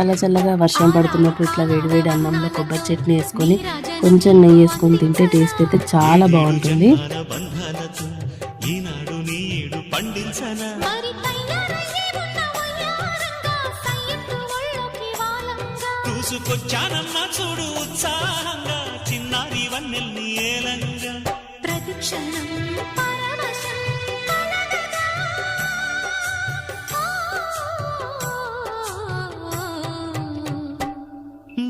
చల్ల చల్లగా వర్షం పడుతున్నప్పుడు ఇట్లా వేడివేడి అన్నంలో కొబ్బరి చట్నీ వేసుకొని కొంచెం నెయ్యి వేసుకొని తింటే టేస్ట్ అయితే చాలా బాగుంటుంది. చూడు ఉత్సాహంగా చిన్నారి వన్నెల్ని ఏలంగా ప్రతి క్షణం పరవశం